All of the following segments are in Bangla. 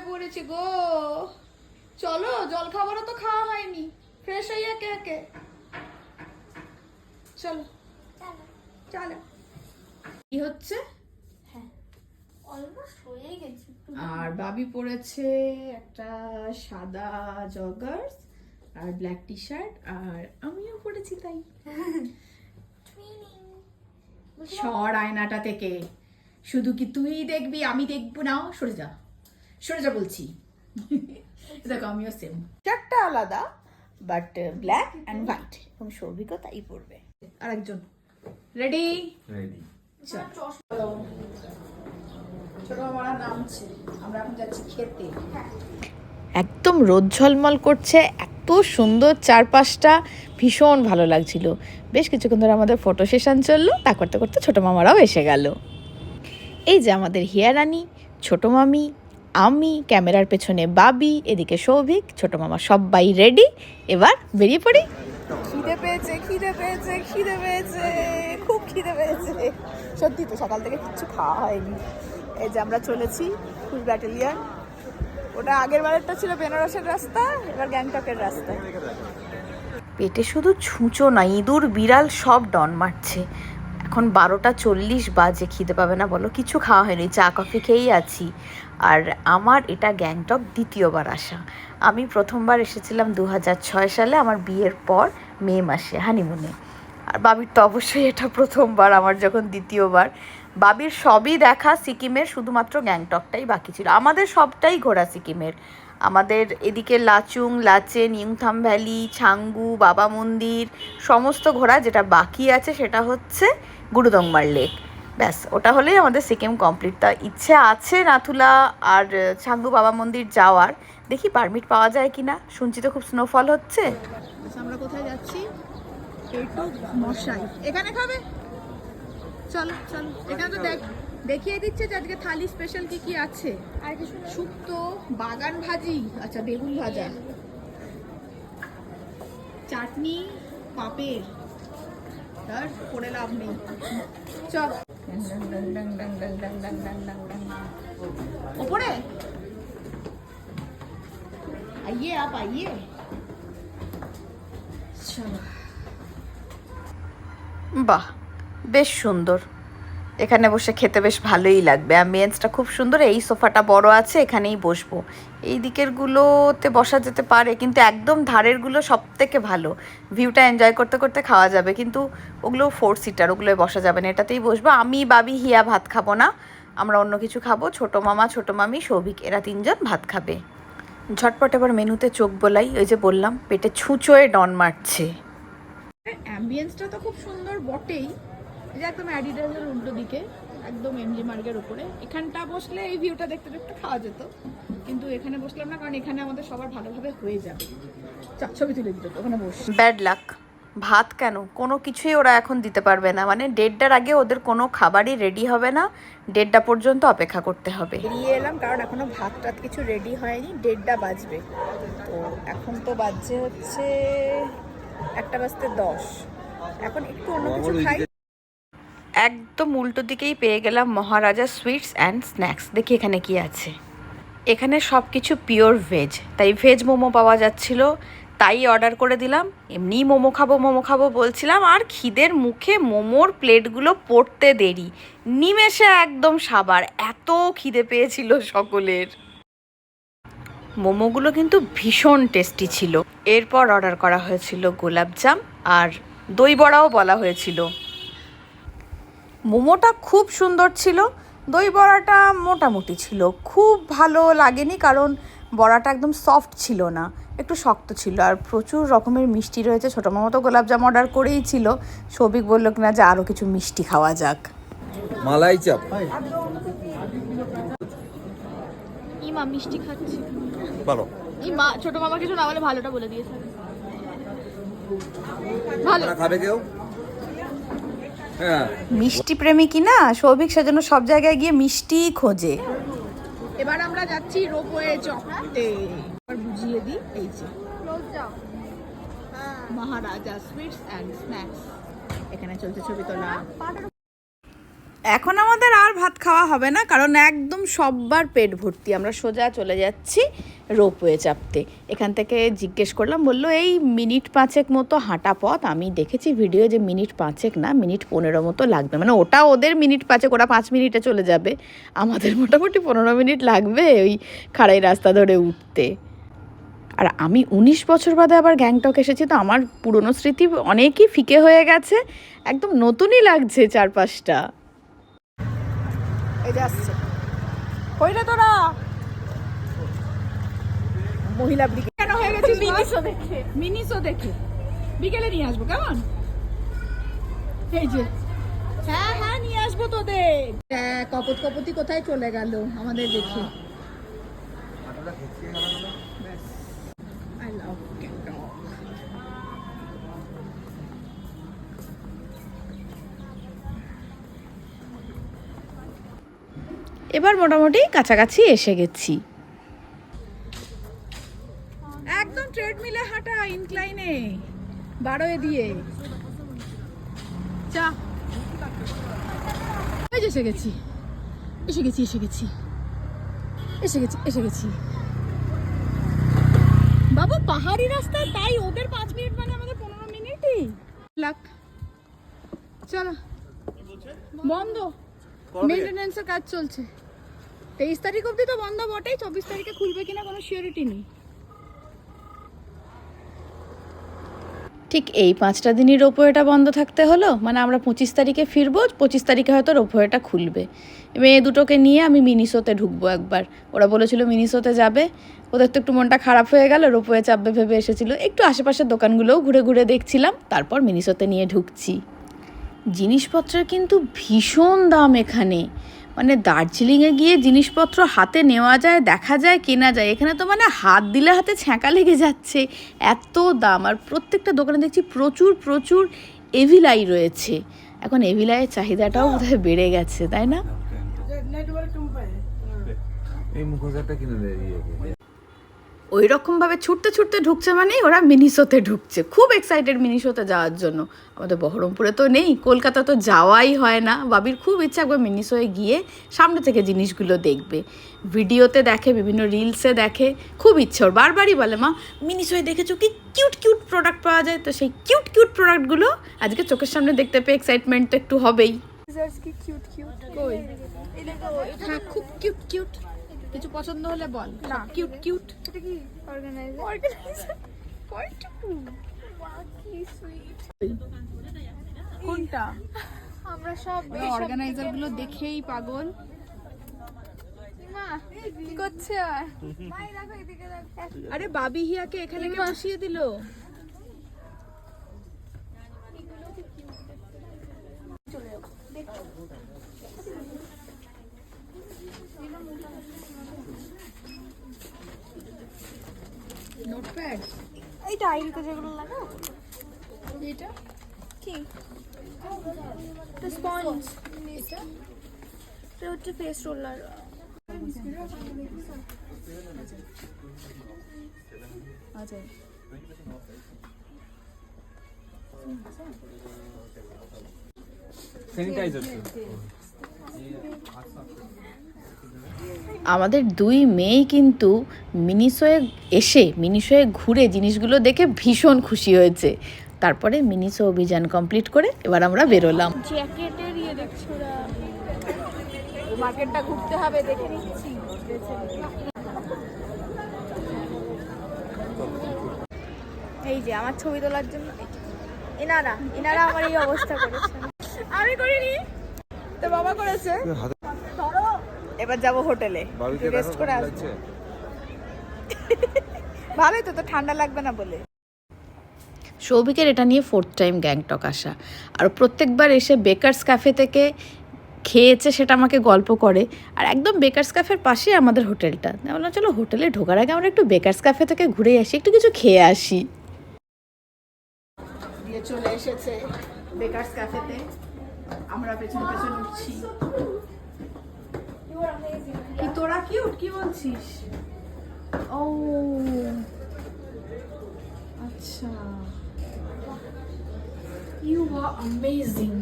শুয়ে পড়েছি গো। চলো জল খাবারও তো খাওয়া হয়নি। ফ্রেশ হয়ে একে একে। চলো। চলো। কি হচ্ছে? হ্যাঁ হয়ে আর বাবি পরেছে একটা সাদা জগার্স আর ব্ল্যাক টি শার্ট আর আমিও পরেছি তাই। সর আয়নাটা থেকে। শুধু কি তুই দেখবি আমি দেখব না সরে যা সরে যা বলছি। দেখো আমিও সেম চারটা আলাদা বাট ব্ল্যাক অ্যান্ড হোয়াইট এবং সৌভিকও তাই পড়বে। আরেকজন। রেডি রেডি চল। ছোট মামারা নামছে। আমরা এখন যাচ্ছি খেতে। একদম রোদ ঝলমল করছে এত সুন্দর চারপাশটা ভীষণ ভালো লাগছিল। বেশ কিছুক্ষণ ধরে আমাদের ফটো সেশন চলল তা করতে করতে ছোটো মামারাও এসে গেল। এই যে আমাদের হিয়ারানি ছোটো মামি আমি ক্যামেরার পেছনে বাবি এদিকে সৌভিক ছোটো মামা সবাই রেডি এবার বেরিয়ে পড়ি। খিদে পেয়েছে খিদে পেয়েছে খিদে পেয়েছে খুব খিদে পেয়েছে। সত্যি তো সকাল থেকে কিচ্ছু খাওয়া হয়নি। এই যে আমরা চলেছি ফুল ব্যাটালিয়ান। ওটা আগের বারেরটা ছিল বেনারসের রাস্তা এবার গ্যাংটকের রাস্তা পেটে শুধু ছুঁচো না ইঁদুর বিড়াল সব ডন মারছে। এখন বারোটা চল্লিশ বাজে, খিদে পাবে না, বলো। কিছু খাওয়া হয়নি, চা, কফি খেয়েই আছি। আর আমার এটা গ্যাংটক দ্বিতীয়বার আসা। আমি প্রথমবার এসেছিলাম দু সালে, আমার বিয়ের পর মে মাসে, হানিমুনে। আর বাবির তো অবশ্যই এটা প্রথমবার, আমার যখন দ্বিতীয়বার। বাবির সবই দেখা, সিকিমের শুধুমাত্র গ্যাংটকটাই বাকি ছিল। আমাদের সবটাই ঘোরা সিকিমের। আমাদের এদিকে লাচুং, লাচেন ইংথাম ভ্যালি, ছাঙ্গু, বাবা মন্দির, সমস্ত ঘোরা যেটা বাকি আছে সেটা হচ্ছে গুরুদংমার লেক। ব্যাস, ওটা হলেই আমাদের সিকিম কমপ্লিট। তা ইচ্ছে আছে নাথুলা আর ছাঙ্গু বাবা মন্দির যাওয়ার। দেখি পারমিট পাওয়া যায় কি না শুনছি তো খুব স্নোফল হচ্ছে। আমরা কোথায় যাচ্ছি? এখানে খাবে? চলো চলো, এখানে তো দেখ। দেখিয়ে দিচ্ছে যে আজকে থালি স্পেশাল কি কি আছে? আর কিছু না। শুক্তো বাগান ভাজি আচ্ছা বেগুন ভাজা। চাটনি পাপের। আর করে লাভ নেই। চল। ওপরে? আইয়ে আপ আইয়ে। চলো। বাহ বেশ সুন্দর। এখানে বসে খেতে বেশ ভালোই লাগবে। অ্যাম্বিয়েন্সটা খুব সুন্দর। এই সোফাটা বড় আছে, এখানেই বসবো। এই দিকেরগুলোতে বসা যেতে পারে, কিন্তু একদম ধারেরগুলো সব থেকে ভালো। ভিউটা এনজয় করতে করতে খাওয়া যাবে, কিন্তু ওগুলো ফোর সিটার ওগুলোয় বসা যাবে না। এটাতেই বসবো। আমি, বাবি, হিয়া ভাত খাব না। আমরা অন্য কিছু খাব। ছোটো মামা, ছোটো মামি সৌভিক এরা তিনজন ভাত খাবে। ঝটপট এবার মেনুতে চোখ বোলাই। ওই যে বললাম, পেটে ছুঁচোয় ডন মারছে। অ্যাম্বিয়েন্সটা তো খুব সুন্দর বটেই। যে একদম অ্যাডিডাসের উল্টো দিকে একদম এমজি মার্গের উপরে। এখানটা বসলে এই ভিউটা দেখতে দেখতে খাওয়া যেত। কিন্তু এখানে বসলাম না কারণ এখানে আমাদের সবার ভালোভাবে হয়ে যাবে। চা, ছবি তুলে দিতে ওখানে বস। ব্যাড লাক ভাত কেন? কোনো কিছুই ওরা এখন দিতে পারবে না। মানে দেড়টার আগে ওদের কোনো খাবারই রেডি হবে না। দেড়টা পর্যন্ত অপেক্ষা করতে হবে। বেরিয়ে এলাম কারণ এখনও ভাত টাত কিছু রেডি হয়নি। দেড়টা বাজবে। তো এখন তো বাজছে হচ্ছে একটা বাজতে দশ। এখন একটু অন্য কিছু খাই। একদম উল্টো দিকেই পেয়ে গেলাম মহারাজা সুইটস অ্যান্ড স্ন্যাক্স দেখি এখানে কি আছে। এখানে সব কিছু পিওর ভেজ তাই ভেজ মোমো পাওয়া যাচ্ছিল, তাই অর্ডার করে দিলাম। এমনি মোমো খাব মোমো খাব বলছিলাম, আর খিদের মুখে মোমোর প্লেটগুলো পড়তে দেরি। নিমেষে একদম সাবার, এত খিদে পেয়েছিল সকলের। মোমোগুলো কিন্তু ভীষণ টেস্টি ছিল। এরপর অর্ডার করা হয়েছিল গোলাপজাম আর দই বড়াও বলা হয়েছিল। মোমোটা খুব সুন্দর ছিল দই বড়াটা মোটামুটি ছিল। খুব ভালো লাগেনি কারণ বড়াটা একদম সফট ছিল না একটু শক্ত ছিল। আর প্রচুর রকমের মিষ্টি রয়েছে ছোটো মামা তো গোলাপজাম অর্ডার করেই ছিল। সৌভিক বলল কিনা যে আরও কিছু মিষ্টি খাওয়া যাক। মালাই চাপ। ইমা মিষ্টি খাচ্ছি। বলো। এই ছোট মামা কিছু না বলে ভালোটা বলে দিয়েছে। ভালো। খাবে কেউ? মিষ্টি প্রেমী কি না সৌভিক সেজন্য সব জায়গায় গিয়ে মিষ্টি খোঁজে। এবার আমরা যাচ্ছি রোপওয়ে চকতে। এবার বুঝিয়ে দিই এই যে। মহারাজা সুইটস অ্যান্ড স্ন্যাক্স এখানে চলছে ছবি তোলা। এখন আমাদের আর ভাত খাওয়া হবে না, কারণ একদম সববার পেট ভর্তি। আমরা সোজা চলে যাচ্ছি রোপওয়ে চাপতে। এখান থেকে জিজ্ঞেস করলাম, বলল, এই মিনিট পাঁচেক মতো হাঁটা পথ, আমি দেখেছি ভিডিও যে মিনিট পাঁচেক না, মিনিট পনেরো মতো লাগবে। মানে ওটা ওদের মিনিট পাঁচেক, ওরা পাঁচ মিনিটে চলে যাবে। আমাদের মোটামুটি পনেরো মিনিট লাগবে ওই খাড়াই রাস্তা ধরে উঠতে। আর আমি উনিশ বছর বাদে আবার গ্যাংটক এসেছি, তো আমার পুরনো স্মৃতি অনেকই ফিকে হয়ে গেছে। একদম নতুনই লাগছে চারপাশটা। এই যে আসছে। কইরে তোরা? মহিলা ব্রিগেড। কেন হয়ে গেছিস মিনিসো দেখে। মিনিসো দেখে। বিকেলে নিয়ে আসব কেমন? এই যে। হ্যাঁ হ্যাঁ নিয়ে আসব তোদের। দেখ, কপত কপতি কোথায় চলে গেল আমাদের দেখে। এবার মোটামুটি কাছাকাছি এসে গেছি। একদম ট্রেডমিলে হাঁটা ইনক্লাইনে বারোয় দিয়ে চা। এসে গেছি। এসে গেছি এসে গেছি। এসে গেছি এসে গেছি। বাবা পাহাড়ি রাস্তা? তাই ওদের পাঁচ মিনিট মানে আমাদের পনেরো মিনিটই। লাখ চলো। বন্ধ। মেনটেন্যান্সের কাজ চলছে। তেইশ তারিখ অবধি তো বন্ধ বটেই, চব্বিশ তারিখে খুলবে কিনা কোনো শিওরিটি নেই। ঠিক এই পাঁচটা দিনই রোপওয়েটা বন্ধ থাকতে হলো মানে আমরা পঁচিশ তারিখে ফিরবো, পঁচিশ তারিখে হয়তো রোপওয়েটা খুলবে। মেয়ে দুটোকে নিয়ে আমি মিনিসোতে ঢুকবো একবার। ওরা বলেছিল মিনিসোতে যাবে। ওদের তো একটু মনটা খারাপ হয়ে গেল, রোপওয়ে চাপবে ভেবে এসেছিল। একটু আশেপাশের দোকানগুলোও ঘুরে ঘুরে দেখছিলাম, তারপর মিনিসোতে নিয়ে ঢুকছি। জিনিসপত্রের কিন্তু ভীষণ দাম এখানে। মানে দার্জিলিংয়ে গিয়ে জিনিসপত্র হাতে নেওয়া যায়, দেখা যায়, কেনা যায়। এখানে তো মানে হাত দিলে হাতে ছ্যাঁকা লেগে যাচ্ছে। এত দাম। আর প্রত্যেকটা দোকানে দেখছি প্রচুর প্রচুর এভিলাই রয়েছে। এখন এভিলাইয়ের চাহিদাটাও বোধহয় বেড়ে গেছে, তাই না? ওই রকমভাবে ছুটতে ছুটতে ঢুকছে মানেই ওরা মিনিসোতে ঢুকছে। খুব এক্সাইটেড মিনিসোতে যাওয়ার জন্য। আমাদের বহরমপুরে তো নেই কলকাতা তো যাওয়াই হয় না। বাবির খুব ইচ্ছা একবার মিনিসোয়ে গিয়ে সামনে থেকে জিনিসগুলো দেখবে। ভিডিওতে দেখে বিভিন্ন রিলসে দেখে খুব ইচ্ছে ওর। বারবারই বলে মা মিনিসোয়ে দেখেছ কি কিউট কিউট প্রোডাক্ট পাওয়া যায়? তো সেই কিউট কিউট প্রোডাক্টগুলো আজকে চোখের সামনে দেখতে পেয়ে এক্সাইটমেন্ট তো একটু হবেই। কি কিউট কিউট কই? এই দেখো এটা হ্যাঁ খুব কিউট কিউট কিছু পছন্দ হলে বল। না। কিউট কিউট এটা কি অর্গানাইজার অর্গানাইজার কয়টুকু কি সুইট কোনটা? আমরা সব অর্গানাইজারগুলো দেখেই পাগল। আর বাবি হিয়াকে এখানে কে বসিয়ে দিল। নোটপ্যাড এই ডায়েরিতে যেগুলো লাগাও এটা কি? এটা স্পঞ্জ। এটা? হচ্ছে ফেস রোলার আচ্ছা। স্যানিটাইজার আমাদের দুই মেয়েই কিন্তু মিনিসোয়ে এসে মিনিসোয়ে ঘুরে জিনিসগুলো দেখে ভীষণ খুশি হয়েছে। তারপরে মিনিসো অভিযান কমপ্লিট করে এবার আমরা বেরোলাম। জ্যাকেটের ইয়ে দেখছ মার্কেটটা ঘুরতে হবে দেখে নিচ্ছি। এই যে আমার ছবি তোলার জন্য এনারা এনারা আমার এই অবস্থা করেছে। আমি করিনি। তো বাবা করেছে? এবার যাব হোটেলে। রেস্ট করে আসব। ভালোই তো তো ঠান্ডা লাগবে না বলে। সৌভিকের এটা নিয়ে ফোর্থ টাইম গ্যাংটক আসা। আর প্রত্যেকবার এসে বেকার্স ক্যাফে থেকে খেয়েছে সেটা আমাকে গল্প করে। আর একদম বেকার্স ক্যাফের পাশেই আমাদের হোটেলটা। বললাম চলো হোটেলে ঢোকার আগে আমরা একটু বেকার্স ক্যাফে থেকে ঘুরে আসি একটু কিছু খেয়ে আসি। দিয়ে চলে এসেছে বেকার্স ক্যাফেতে আমরা পেছনে পেছনে উঠছি। কি তোরা কিউট কি বলছিস? ও আচ্ছা। You are amazing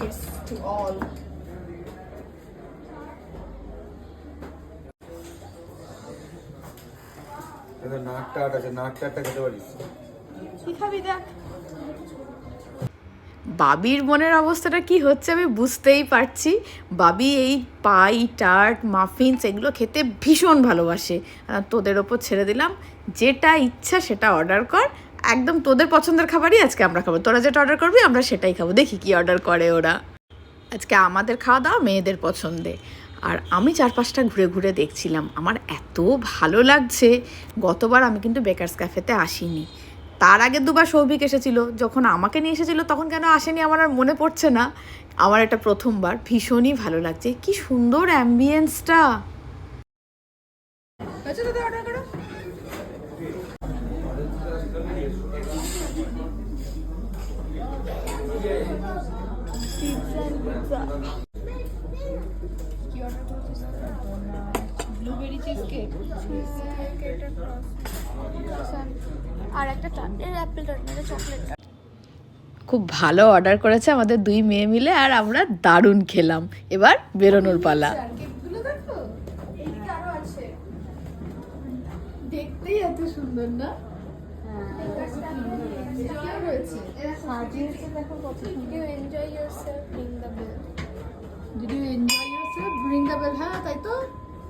yes to all. নাকটা আট আছে নাকটা আটটা খেতে পারিস। কি খাবি দেখ? বাবির মনের অবস্থাটা কি হচ্ছে আমি বুঝতেই পারছি। বাবি এই পাই টার্ট মাফিনস এগুলো খেতে ভীষণ ভালোবাসে। তোদের ওপর ছেড়ে দিলাম। যেটা ইচ্ছা সেটা অর্ডার কর। একদম তোদের পছন্দের খাবারই আজকে আমরা খাব। তোরা যেটা অর্ডার করবি, আমরা সেটাই খাব। দেখি কি অর্ডার করে ওরা। আজকে আমাদের খাওয়া দাওয়া মেয়েদের পছন্দে। আর আমি চার পাঁচটা ঘুরে ঘুরে দেখছিলাম। আমার এত ভালো লাগছে। গতবার আমি কিন্তু বেকারস ক্যাফেতে আসিনি। তার আগে দুবার সৌভিক এসেছিল, যখন আমাকে নিয়ে এসেছিল, তখন কেন আসেনি আমার আর মনে পড়ছে না। আমার এটা প্রথমবার, ভীষণই ভালো লাগছে। কি সুন্দর অ্যাম্বিয়েন্সটা ব্লুবেরি চিজ কেক আর একটা অ্যাপেল চকলেট খুব ভালো অর্ডার করেছে আমাদের দুই মেয়ে মিলে আর আমরা দারুণ খেলাম। এবার বেরোনোর পালা। কেকগুলো দেখো এইদিকে আরও আছে। দেখতেই এত সুন্দর না? Did you enjoy yourself? Bring the bell, হ্যাঁ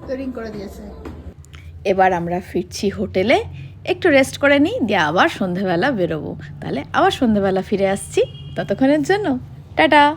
তো করে দিয়েছে। এবার আমরা ফিরছি হোটেলে। একটু রেস্ট করে নিই, দিয়ে আবার সন্ধেবেলা বেরোবো। তাহলে আবার সন্ধেবেলা ফিরে আসছি। ততক্ষণের জন্য। টাটা!